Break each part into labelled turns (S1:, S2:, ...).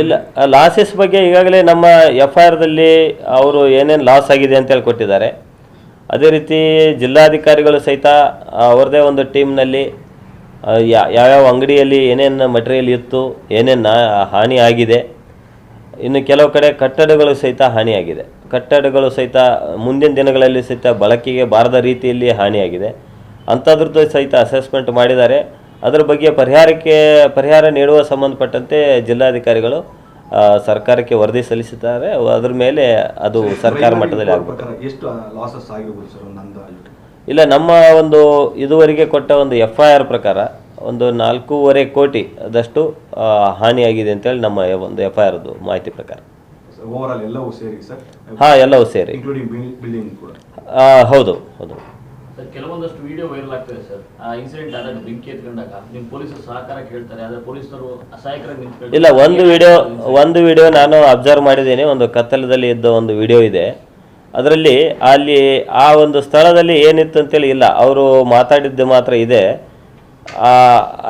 S1: ಇಲ್ಲ ಲಾಸಸ್ ಬಗ್ಗೆ ಈಗಾಗಲೇ ನಮ್ಮ ಎಫ್ ಐ ಆರ್ದಲ್ಲಿ ಅವರು ಏನೇನು ಲಾಸ್ ಆಗಿದೆ ಅಂತೇಳಿ ಕೊಟ್ಟಿದ್ದಾರೆ ಅದೇ ರೀತಿ ಜಿಲ್ಲಾಧಿಕಾರಿಗಳು ಸಹಿತ ಅವ್ರದ್ದೇ ಒಂದು ಟೀಮ್ನಲ್ಲಿ ಯಾವ್ಯಾವ ಅಂಗಡಿಯಲ್ಲಿ ಏನೇನು ಮಟೀರಿಯಲ್ ಇತ್ತು ಏನೇನು ಹಾನಿ ಆಗಿದೆ ಇನ್ನು ಕೆಲವು ಕಡೆ ಕಟ್ಟಡಗಳು ಸಹಿತ ಹಾನಿಯಾಗಿದೆ ಕಟ್ಟಡಗಳು ಸಹಿತ ಮುಂದಿನ ದಿನಗಳಲ್ಲಿ ಸಹಿತ ಬಳಕೆಗೆ ಬಾರದ ರೀತಿಯಲ್ಲಿ ಹಾನಿಯಾಗಿದೆ ಅಂಥದ್ರದ್ದು ಸಹಿತ ಅಸೆಸ್ಮೆಂಟ್ ಮಾಡಿದ್ದಾರೆ. ಅದರ ಬಗ್ಗೆ ಪರಿಹಾರಕ್ಕೆ ಪರಿಹಾರ ನೀಡುವ ಸಂಬಂಧಪಟ್ಟಂತೆ ಜಿಲ್ಲಾಧಿಕಾರಿಗಳು ಸರ್ಕಾರಕ್ಕೆ ವರದಿ ಸಲ್ಲಿಸುತ್ತಾರೆ ಅದರ ಮೇಲೆ ಅದು ಸರ್ಕಾರ ಮಟ್ಟದಲ್ಲಿ ಆಗಬೇಕು.
S2: ಎಷ್ಟು ಲಾಸಸ್ ಆಗಿರ್ಬೋದು ಸರ್
S1: ಇಲ್ಲ ನಮ್ಮ ಒಂದು ಇದುವರೆಗೆ ಕೊಟ್ಟ ಒಂದು ಎಫ್ ಐ ಆರ್ ಪ್ರಕಾರ ಒಂದು ನಾಲ್ಕೂವರೆ ಕೋಟಿ ಅದಷ್ಟು ಆ, ಹಾನಿಯಾಗಿದೆ ಅಂತೇಳಿ ನಮ್ಮ ಒಂದು ಎಫ್ ಐ ಆರ್ದು ಮಾಹಿತಿ ಪ್ರಕಾರ.
S2: ಓವರ್ ಆಲ್ ಎಲ್ಲವೂ ಸೇರಿ ಸರ್?
S1: ಹಾಂ ಎಲ್ಲವೂ ಸೇರಿ.
S2: ಇನ್ಕ್ಲೂಡಿಂಗ್ ಬಿಲ್ಡಿಂಗ್ ಕೂಡ?
S1: ಆ, ಹೌದು ಹೌದು.
S3: ಕೆಲವೊಂದಷ್ಟು ವಿಡಿಯೋ ವೈರಲ್ ಆಗ್ತದೆ ಸರ್. ಆ ಇನ್ಸಿಡೆಂಟ್ ಆದಾಗ ಬೆಂಕಿ ಎತ್ಕೊಂಡಾಗ ನಿಮ್ ಪೊಲೀಸರು ಸಹಕಾರ ಕೇಳ್ತಾರೆ, ಆದ್ರೆ ಪೊಲೀಸರು ಅಸಹಾಯಕರಾಗಿ ನಿಂತ್ಕೊಂಡು
S1: ಇಲ್ಲ, ಒಂದು ವಿಡಿಯೋ ಒಂದು ವಿಡಿಯೋ ನಾನು ಅಬ್ಸರ್ವ್ ಮಾಡಿದ್ದೀನಿ. ಒಂದು ಕತ್ತಲದಲ್ಲಿ ಇದ್ದ ಒಂದು ವಿಡಿಯೋ ಇದೆ. ಅದರಲ್ಲಿ ಅಲ್ಲಿ ಆ ಒಂದು ಸ್ಥಳದಲ್ಲಿ ಏನಿತ್ತು ಅಂತೇಳಿ ಇಲ್ಲ. ಅವರು ಮಾತಾಡಿದ್ದು ಮಾತ್ರ ಇದೆ.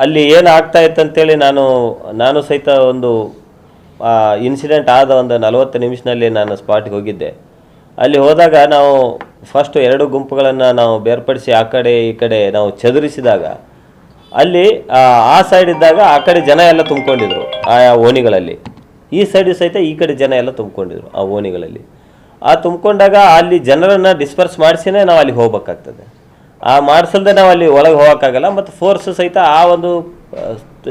S1: ಅಲ್ಲಿ ಏನು ಆಗ್ತಾ ಇತ್ತು ಅಂತೇಳಿ ನಾನು ನಾನು ಸಹಿತ ಒಂದು ಇನ್ಸಿಡೆಂಟ್ ಆದ ಒಂದು ನಲವತ್ತು ನಿಮಿಷದಲ್ಲಿ ನಾನು ಸ್ಪಾಟ್ಗೆ ಹೋಗಿದ್ದೆ. ಅಲ್ಲಿ ಹೋದಾಗ ನಾವು ಫಸ್ಟ್ ಎರಡು ಗುಂಪುಗಳನ್ನು ನಾವು ಬೇರ್ಪಡಿಸಿ ಆ ಕಡೆ ಈ ಕಡೆ ನಾವು ಚದುರಿಸಿದಾಗ ಅಲ್ಲಿ ಆ, ಸೈಡ್ ಇದ್ದಾಗ ಆ ಕಡೆ ಜನ ಎಲ್ಲ ತುಂಬಿಕೊಂಡಿದ್ರು ಆ ಓಣಿಗಳಲ್ಲಿ. ಈ ಸೈಡ್ ಸಹಿತ ಈ ಕಡೆ ಜನ ಎಲ್ಲ ತುಂಬಿಕೊಂಡಿದ್ರು ಆ ಓಣಿಗಳಲ್ಲಿ. ಆ ತುಂಬಿಕೊಂಡಾಗ ಅಲ್ಲಿ ಜನರನ್ನು ಡಿಸ್ಪರ್ಸ್ ಮಾಡಿಸಿನೇ ನಾವು ಅಲ್ಲಿ ಹೋಗ್ಬೇಕಾಗ್ತದೆ. ಆ ಮಾಡಿಸಲ್ದೆ ನಾವು ಅಲ್ಲಿ ಒಳಗೆ ಹೋಗೋಕ್ಕಾಗಲ್ಲ ಮತ್ತು ಫೋರ್ಸ್ ಸಹಿತ ಆ ಒಂದು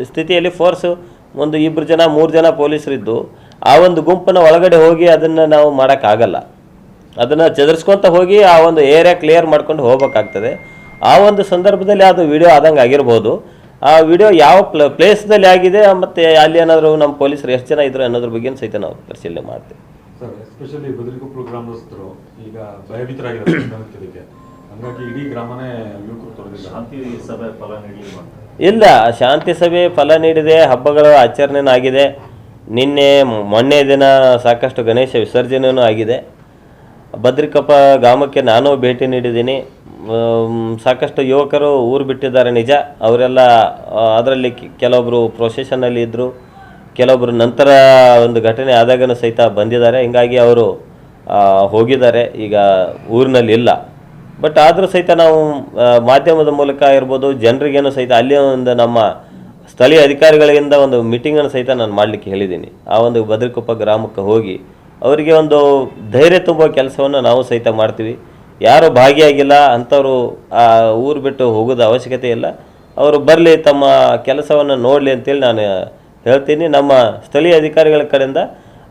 S1: ಸ್ಥಿತಿಯಲ್ಲಿ ಫೋರ್ಸು ಒಂದು ಇಬ್ಬರು ಜನ ಮೂರು ಜನ ಪೊಲೀಸರಿದ್ದು ಆ ಒಂದು ಗುಂಪನ್ನು ಒಳಗಡೆ ಹೋಗಿ ಅದನ್ನು ನಾವು ಮಾಡೋಕ್ಕಾಗಲ್ಲ. ಅದನ್ನು ಚದರ್ಸ್ಕೊತ ಹೋಗಿ ಆ ಒಂದು ಏರಿಯಾ ಕ್ಲಿಯರ್ ಮಾಡ್ಕೊಂಡು ಹೋಗ್ಬೇಕಾಗ್ತದೆ. ಆ ಒಂದು ಸಂದರ್ಭದಲ್ಲಿ ಅದು ವಿಡಿಯೋ ಆದಂಗೆ ಆಗಿರ್ಬೋದು. ಆ ವಿಡಿಯೋ ಯಾವ ಪ್ಲ ಪ್ಲೇಸ್ದಲ್ಲಿ ಆಗಿದೆ ಮತ್ತು ಅಲ್ಲಿ ಏನಾದರೂ ನಮ್ಮ ಪೊಲೀಸರು ಎಷ್ಟು ಜನ ಇದ್ರು ಅನ್ನೋದ್ರ ಬಗ್ಗೆ ಸಹಿತ ನಾವು ಪರಿಶೀಲನೆ ಮಾಡ್ತೀವಿ.
S4: ಸರ್ ಎಸ್ಪೆಷಲಿ ಗ್ರಾಮಸ್ಥರು ಈಗ ಭಯಭೀತರಾಗಿದ್ದಾರೆ ಹಂಗಾಗಿ ಇಡೀ ಗ್ರಾಮನೇ
S5: ಶಾಂತಿ ಸಭೆ ಫಲ ನೀಡಲಿ
S1: ಇಲ್ಲ ಶಾಂತಿ ಸಭೆ ಫಲ ನೀಡಿದೆ ಹಬ್ಬಗಳ ಆಚರಣೆನೂ ಆಗಿದೆ. ನಿನ್ನೆ ಮೊನ್ನೆ ದಿನ ಸಾಕಷ್ಟು ಗಣೇಶ ವಿಸರ್ಜನೆಯೂ ಆಗಿದೆ. ಭದ್ರಿಕಪ್ಪ ಗ್ರಾಮಕ್ಕೆ ನಾನು ಭೇಟಿ ನೀಡಿದ್ದೀನಿ. ಸಾಕಷ್ಟು ಯುವಕರು ಊರು ಬಿಟ್ಟಿದ್ದಾರೆ ನಿಜ. ಅವರೆಲ್ಲ ಅದರಲ್ಲಿ ಕೆಲವೊಬ್ಬರು ಪ್ರೊಸೆಷನಲ್ಲಿ ಇದ್ದರು ಕೆಲವೊಬ್ಬರು ನಂತರ ಒಂದು ಘಟನೆ ಆದಾಗನೂ ಸಹಿತ ಬಂದಿದ್ದಾರೆ. ಹೀಗಾಗಿ ಅವರು ಹೋಗಿದ್ದಾರೆ. ಈಗ ಊರಿನಲ್ಲಿ ಇಲ್ಲ. ಬಟ್ ಆದರೂ ಸಹಿತ ನಾವು ಮಾಧ್ಯಮದ ಮೂಲಕ ಇರ್ಬೋದು, ಜನರಿಗೇನು ಸಹಿತ ಅಲ್ಲಿ ಒಂದು ನಮ್ಮ ಸ್ಥಳೀಯ ಅಧಿಕಾರಿಗಳಿಂದ ಒಂದು ಮೀಟಿಂಗನ್ನು ಸಹಿತ ನಾನು ಮಾಡಲಿಕ್ಕೆ ಹೇಳಿದ್ದೀನಿ. ಆ ಒಂದು ಭದ್ರಕೊಪ್ಪ ಗ್ರಾಮಕ್ಕೆ ಹೋಗಿ ಅವರಿಗೆ ಒಂದು ಧೈರ್ಯ ತುಂಬುವ ಕೆಲಸವನ್ನು ನಾವು ಸಹಿತ ಮಾಡ್ತೀವಿ. ಯಾರು ಭಾಗಿಯಾಗಿಲ್ಲ ಅಂಥವ್ರು ಆ ಊರು ಬಿಟ್ಟು ಹೋಗೋದು ಅವಶ್ಯಕತೆ ಇಲ್ಲ. ಅವರು ಬರಲಿ ತಮ್ಮ ಕೆಲಸವನ್ನು ನೋಡಲಿ ಅಂತೇಳಿ ನಾನು ಹೇಳ್ತೀನಿ. ನಮ್ಮ ಸ್ಥಳೀಯ ಅಧಿಕಾರಿಗಳ ಕಡೆಯಿಂದ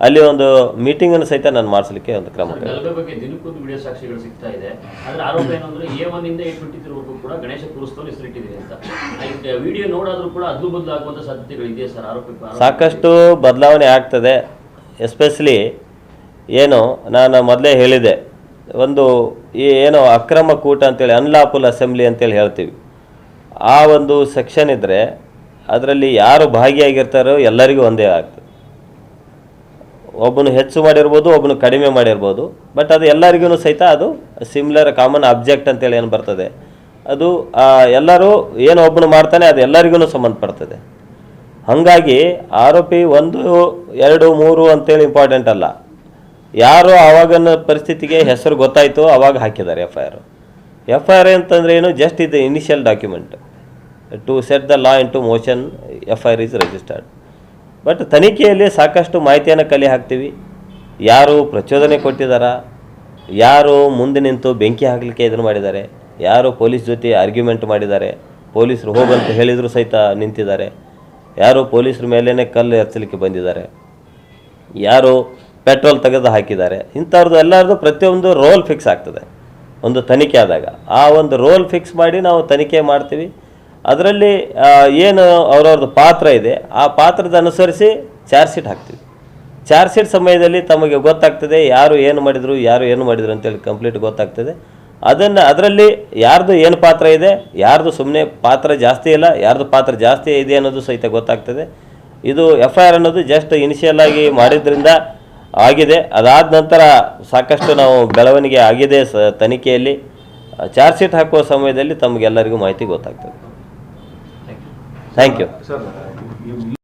S1: ಅಲ್ಲಿ ಒಂದು ಮೀಟಿಂಗನ್ನು ಸಹಿತ ನಾನು ಮಾಡಿಸಲಿಕ್ಕೆ ಒಂದು ಕ್ರಮ ಸಾಕಷ್ಟು ಬದಲಾವಣೆ ಆಗ್ತದೆ. ಎಸ್ಪೆಷಲಿ ಏನು, ನಾನು ಮೊದಲೇ ಹೇಳಿದೆ, ಒಂದು ಈ ಏನು ಅಕ್ರಮ ಕೂಟ ಅಂತೇಳಿ ಅನ್ಲಾಫುಲ್ ಅಸೆಂಬ್ಲಿ ಅಂತೇಳಿ ಹೇಳ್ತೀವಿ. ಆ ಒಂದು ಸೆಕ್ಷನ್ ಇದ್ದರೆ ಅದರಲ್ಲಿ ಯಾರು ಭಾಗಿಯಾಗಿರ್ತಾರೋ ಎಲ್ಲರಿಗೂ ಒಂದೇ ಆಗ್ತದೆ. ಒಬ್ಬನು ಹೆಚ್ಚು ಮಾಡಿರ್ಬೋದು, ಒಬ್ಬನು ಕಡಿಮೆ ಮಾಡಿರ್ಬೋದು ಬಟ್ ಅದು ಎಲ್ಲರಿಗೂ ಸಹಿತ ಅದು ಸಿಮಿಲರ್ ಕಾಮನ್ ಅಬ್ಜೆಕ್ಟ್ ಅಂತೇಳಿ ಏನು ಬರ್ತದೆ. ಅದು ಎಲ್ಲರೂ ಏನು ಒಬ್ಬನು ಮಾಡ್ತಾನೆ, ಅದು ಎಲ್ಲರಿಗೂ ಸಂಬಂಧಪಡ್ತದೆ. ಹಾಗಾಗಿ ಆರೋಪಿ ಒಂದು, ಎರಡು, ಮೂರು ಅಂತೇಳಿ ಇಂಪಾರ್ಟೆಂಟ್ ಅಲ್ಲ. ಯಾರು ಆವಾಗಿನ ಪರಿಸ್ಥಿತಿಗೆ ಹೆಸರು ಗೊತ್ತಾಯಿತು ಅವಾಗ ಹಾಕಿದ್ದಾರೆ F I R F I R ಅಂತಂದ್ರೆ ಏನು? ಜಸ್ಟ್ ಇದು initial document to set the law into motion F I R is registered but ತನಿಖೆಯಲ್ಲಿ ಸಾಕಷ್ಟು ಮಾಹಿತಿಯನ್ನು ಕಲೆ ಹಾಕ್ತೀವಿ. ಯಾರು ಪ್ರಚೋದನೆ ಕೊಟ್ಟಿದ್ದಾರೆ ಯಾರು ಮುಂದೆ ನಿಂತು ಬೆಂಕಿ ಹಾಕಲಿಕ್ಕೆ ಇದನ್ನು ಮಾಡಿದ್ದಾರೆ? ಯಾರು ಪೊಲೀಸ್ ಜೊತೆ ಆರ್ಗ್ಯುಮೆಂಟ್ ಮಾಡಿದ್ದಾರೆ? ಪೊಲೀಸರು ಹೋಗಂತ ಹೇಳಿದರೂ ಸಹಿತ ನಿಂತಿದ್ದಾರೆ. ಯಾರು ಪೊಲೀಸರ ಮೇಲೇ ಕಲ್ಲು ಎತ್ತಲಿಕ್ಕೆ ಬಂದಿದ್ದಾರೆ? ಯಾರು ಪೆಟ್ರೋಲ್ ತೆಗೆದು ಹಾಕಿದ್ದಾರೆ. ಇಂಥವ್ರದ್ದು ಎಲ್ಲರದ್ದು ಪ್ರತಿಯೊಂದು ರೋಲ್ ಫಿಕ್ಸ್ ಆಗ್ತದೆ. ಒಂದು ತನಿಖೆ ಆದಾಗ. ಆ ಒಂದು ರೋಲ್ ಫಿಕ್ಸ್ ಮಾಡಿ ನಾವು ತನಿಖೆ ಮಾಡ್ತೀವಿ. ಅದರಲ್ಲಿ ಏನು ಅವ್ರವ್ರದ್ದು ಪಾತ್ರ ಇದೆ, ಆ ಪಾತ್ರದ ಅನುಸರಿಸಿ ಚಾರ್ಜ್ ಶೀಟ್ ಹಾಕ್ತೀವಿ. ಚಾರ್ಜ್ ಶೀಟ್ ಸಮಯದಲ್ಲಿ ತಮಗೆ ಗೊತ್ತಾಗ್ತದೆ ಯಾರು ಏನು ಮಾಡಿದರು, ಯಾರು ಏನು ಮಾಡಿದರು ಅಂತೇಳಿ ಕಂಪ್ಲೀಟ್ ಗೊತ್ತಾಗ್ತದೆ. ಅದನ್ನು, ಅದರಲ್ಲಿ ಯಾರ್ದು ಏನು ಪಾತ್ರ ಇದೆ, ಯಾರ್ದು ಸುಮ್ಮನೆ ಪಾತ್ರ ಜಾಸ್ತಿ ಇಲ್ಲ, ಯಾರ್ದು ಪಾತ್ರ ಜಾಸ್ತಿ ಇದೆ ಅನ್ನೋದು ಸಹಿತ ಗೊತ್ತಾಗ್ತದೆ. ಇದು ಎಫ್ ಐ ಆರ್ ಅನ್ನೋದು ಜಸ್ಟ್ ಇನಿಷಿಯಲ್ ಆಗಿ ಮಾಡಿದ್ರಿಂದ ಆಗಿದೆ. ಅದಾದ ನಂತರ ಸಾಕಷ್ಟು ನಾವು ಬೆಳವಣಿಗೆ ಆಗಿದೆ ಸ ತನಿಖೆಯಲ್ಲಿ. ಚಾರ್ಜ್ ಶೀಟ್ ಹಾಕುವ ಸಮಯದಲ್ಲಿ ತಮಗೆಲ್ಲರಿಗೂ ಮಾಹಿತಿ ಗೊತ್ತಾಗ್ತದೆ. Thank you